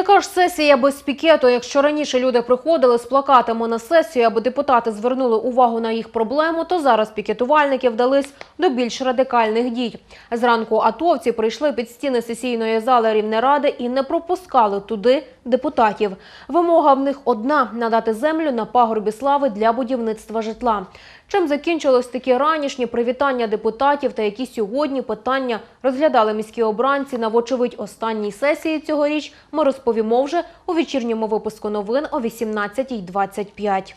Яка ж сесія без пікету? Якщо раніше люди приходили з плакатами на сесію, аби депутати звернули увагу на їх проблему, то зараз пікетувальники вдались до більш радикальних дій. Зранку атовці прийшли під стіни сесійної зали Рівнеради і не пропускали туди депутатів. Вимога в них одна надати землю на пагорбі слави для будівництва житла. Чим закінчилось такі ранішні привітання депутатів та які сьогодні питання розглядали міські обранці на вочевидь останній сесії цьогоріч, ми розповімо вже у вечірньому випуску новин о 18.25.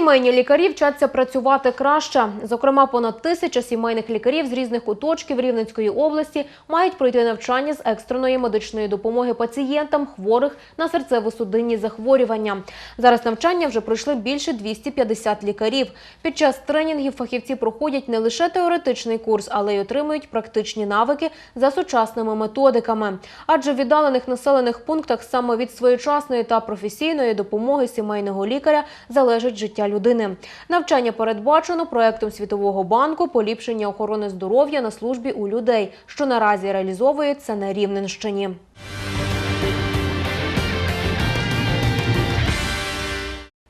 Сімейні лікарі вчаться працювати краще. Зокрема, понад тисяча сімейних лікарів з різних куточків Рівненської області мають пройти навчання з екстреної медичної допомоги пацієнтам, хворих на серцево-судинні захворювання. Зараз навчання вже пройшли більше 250 лікарів. Під час тренінгів фахівці проходять не лише теоретичний курс, але й отримують практичні навики за сучасними методиками. Адже в віддалених населених пунктах саме від своєчасної та професійної допомоги сімейного лікаря залежить життя людини. Навчання передбачено проектом Світового банку поліпшення охорони здоров'я на службі у людей, що наразі реалізовується на Рівненщині.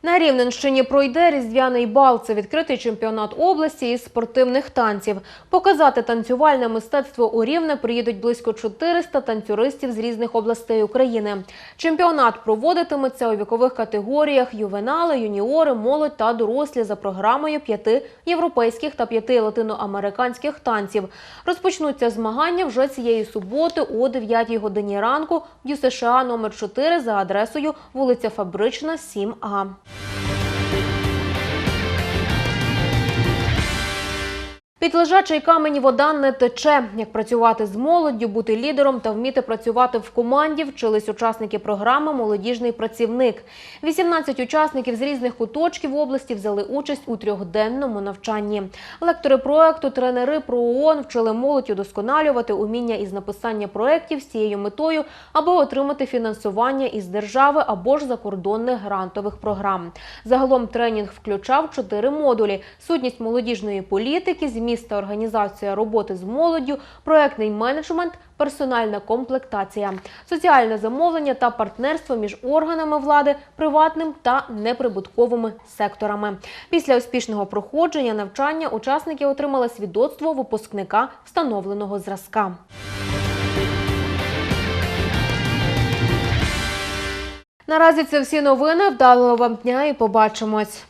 На Рівненщині пройде різдвяний бал. Це відкритий чемпіонат області із спортивних танців. Показати танцювальне мистецтво у Рівне приїдуть близько 400 танцюристів з різних областей України. Чемпіонат проводитиметься у вікових категоріях ювенали, юніори, молодь та дорослі за програмою п'яти європейських та п'яти латиноамериканських танців. Розпочнуться змагання вже цієї суботи о 9 годині ранку в ЮСША номер 4 за адресою вулиця Фабрична, 7А. Thank you. Під лежачий камень вода не тече. Як працювати з молоддю, бути лідером та вміти працювати в команді, вчились учасники програми Молодіжний працівник. 18 учасників з різних куточків області взяли участь у трьохденному навчанні. Лектори проекту, тренери про ООН вчили молодь удосконалювати уміння із написання проєктів з цією метою, аби отримати фінансування із держави або ж закордонних грантових програм. Загалом тренінг включав чотири модулі: сутність молодіжної політики, зміст та організація роботи з молоддю, проектний менеджмент, персональна комплектація, соціальне замовлення та партнерство між органами влади, приватним та неприбутковими секторами. Після успішного проходження навчання учасники отримали свідоцтво випускника встановленого зразка. Наразі це всі новини. Вдалого вам дня і побачимось.